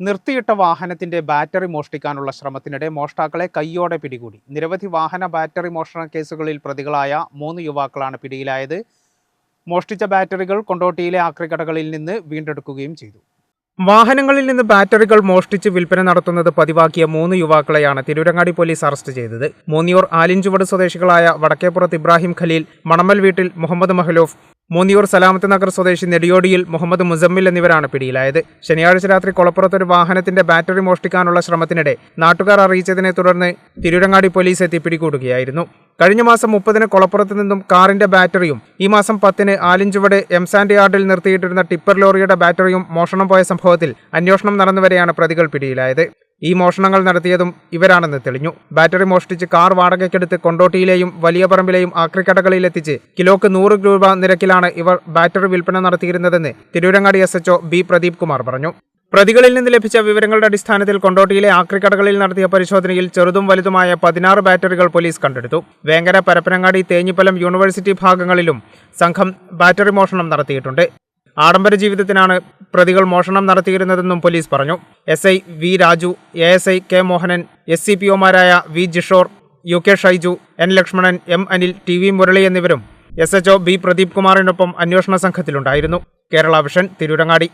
നിർത്തിയിട്ട വാഹനത്തിന്റെ ബാറ്ററി മോഷ്ടിക്കാനുള്ള ശ്രമത്തിനിടെ മോഷ്ടാക്കളെ കൈയോടെ പിടികൂടി. നിരവധി വാഹന ബാറ്ററി മോഷണ കേസുകളിൽ പ്രതികളായ മൂന്ന് യുവാക്കളാണ് പിടിയിലായത്. മോഷ്ടിച്ച ബാറ്ററികൾ കൊണ്ടോട്ടിയിലെ ആക്രികടകളിൽ നിന്ന് വീണ്ടെടുക്കുകയും ചെയ്തു. വാഹനങ്ങളിൽ നിന്ന് ബാറ്ററികൾ മോഷ്ടിച്ച് വിൽപ്പന നടത്തുന്നത് പതിവാക്കിയ മൂന്ന് യുവാക്കളെയാണ് തിരൂരങ്ങാടി പോലീസ് അറസ്റ്റ് ചെയ്തത്. മൂന്നിയൂർ ആലിഞ്ചുവട് സ്വദേശികളായ വടക്കേപ്പുറത്ത് ഇബ്രാഹിം ഖലീൽ മണമൽ വീട്ടിൽ മുഹമ്മദ് മഹ്ലൂഫ് മൂന്നിയൂർ സലാമത്ത് നഗർ സ്വദേശി നെടിയോടിയിൽ മുഹമ്മദ് മുസമ്മിൽ എന്നിവരാണ് പിടിയിലായത്. ശനിയാഴ്ച രാത്രി കൊളപ്പുറത്ത് ഒരു വാഹനത്തിന്റെ ബാറ്ററി മോഷ്ടിക്കാനുള്ള ശ്രമത്തിനിടെ നാട്ടുകാർ അറിയിച്ചതിനെ തുടർന്ന് തിരൂരങ്ങാടി പോലീസ് എത്തി പിടികൂടുകയായിരുന്നു. കഴിഞ്ഞ മാസം മുപ്പതിന് കൊളപ്പുറത്ത് നിന്നും കാറിന്റെ ബാറ്ററിയും ഈ മാസം പത്തിന് ആലിഞ്ചുവട് എംസാൻഡ് യാർഡിൽ നിർത്തിയിട്ടിരുന്ന ടിപ്പർ ലോറിയുടെ ബാറ്ററിയും മോഷണം പോയ സംഭവത്തിൽ അന്വേഷണം നടന്നുവരെയാണ് പ്രതികൾ പിടിയിലായത്. ഈ മോഷണങ്ങൾ നടത്തിയതും ഇവരാണെന്ന് തെളിഞ്ഞു. ബാറ്ററി മോഷ്ടിച്ച് കാർ വാടകയ്ക്കെടുത്ത് കൊണ്ടോട്ടിയിലെയും വലിയ പറമ്പിലെയും ആക്രിക്കടകളിലെത്തിച്ച് കിലോക്ക് നൂറ് രൂപ നിരക്കിലാണ് ഇവർ ബാറ്ററി വിൽപ്പന നടത്തിയിരുന്നതെന്ന് Tirurangadi S H O B Pradeep Kumar പറഞ്ഞു. പ്രതികളിൽ നിന്ന് ലഭിച്ച വിവരങ്ങളുടെ അടിസ്ഥാനത്തിൽ കൊണ്ടോട്ടിയിലെ ആക്രിക്കടകളിൽ നടത്തിയ പരിശോധനയിൽ ചെറുതും വലുതുമായ പതിനാറ് ബാറ്ററികൾ പോലീസ് കണ്ടെടുത്തു. വേങ്ങര പരപ്പനങ്ങാടി തേഞ്ഞിപ്പലം യൂണിവേഴ്സിറ്റി ഭാഗങ്ങളിലും സംഘം ബാറ്ററി മോഷണം നടത്തിയിട്ടുണ്ട്. ആഡംബര ജീവിതത്തിനാണ് പ്രതികൾ മോഷണം നടത്തിയിരുന്നതെന്നും പോലീസ് പറഞ്ഞു. S I V Raju A S I K Mohanan S C P ഒമാരായ V Jishor U K Shaiju N Lakshmanan M Anil T V Murali എന്നിവരും S H O B Pradeep കുമാറിനൊപ്പം അന്വേഷണ സംഘത്തിലുണ്ടായിരുന്നു. കേരള വിഷൻ തിരൂരങ്ങാടി.